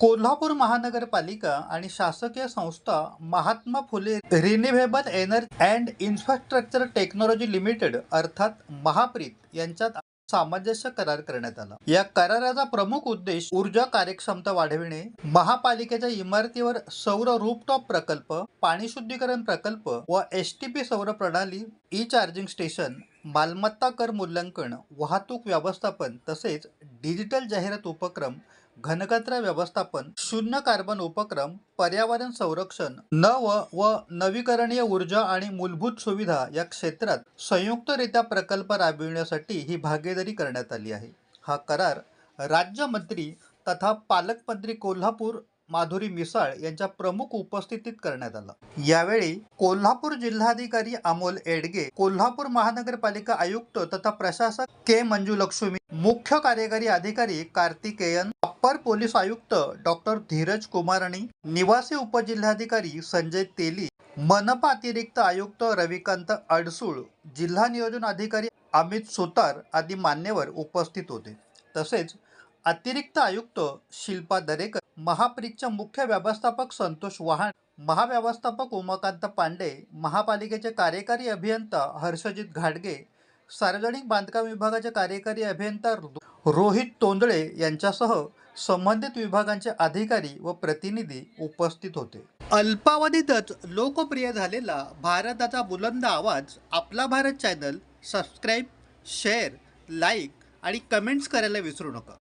कोल्हापूर महानगरपालिका आणि शासकीय संस्था Mahatma Phule renewable energy and infrastructure technology limited अर्थात महाप्रीत यांच्यात सामंजस्य करार करण्यात आला. या कराराचा प्रमुख उद्देश ऊर्जा कार्यक्षमता वाढविणे महापालिकेच्या इमारतीवर सौर रूपटॉप प्रकल्प पाणी शुद्धीकरण प्रकल्प व एस टी पी सौर प्रणाली ई चार्जिंग स्टेशन मालमत्ता कर मूल्यांकन वाहतूक व्यवस्थापन तसेच डिजिटल जाहिरात उपक्रम घनकचरा व्यवस्थापन शून्य कार्बन उपक्रम पर्यावरण संरक्षण नव व नवीकरणीय ऊर्जा आणि मूलभूत सुविधा या क्षेत्रात संयुक्तरित्या प्रकल्प राबविण्यासाठी ही भागीदारी करण्यात आली आहे. हा करार राज्यमंत्री तथा पालकमंत्री कोल्हापूर माधुरी मिसाळ यांच्या प्रमुख उपस्थितीत करण्यात आला. यावेळी कोल्हापूर जिल्हाधिकारी अमोल एडगे कोल्हापूर महानगरपालिका आयुक्त तथा प्रशासक के मंजुलक्ष्मी मुख्य कार्यकारी अधिकारी कार्तिकेयन अप्पर पोलीस आयुक्त डॉक्टर धीरज कुमाराणी निवासी उपजिल्हाधिकारी संजय तेली मनपा अतिरिक्त आयुक्त रविकांत अडसूळ जिल्हा नियोजन अधिकारी अमित सुतार आदी मान्यवर उपस्थित होते. तसेच अतिरिक्त आयुक्त शिल्पा दरेकर महाप्रिकच्या मुख्य व्यवस्थापक संतोष वाहन महाव्यवस्थापक उमाकांत पांडे महापालिकेचे कार्यकारी अभियंता हर्षजित घाडगे सार्वजनिक बांधकाम विभागाचे कार्यकारी अभियंता रोहित तोंदळे यांच्यासह संबंधित विभागांचे अधिकारी व प्रतिनिधी उपस्थित होते. अल्पावधीतच लोकप्रिय झालेला भारताचा बुलंद आवाज आपला Bharat channel subscribe share like आणि कमेंट्स करायला विसरू नका.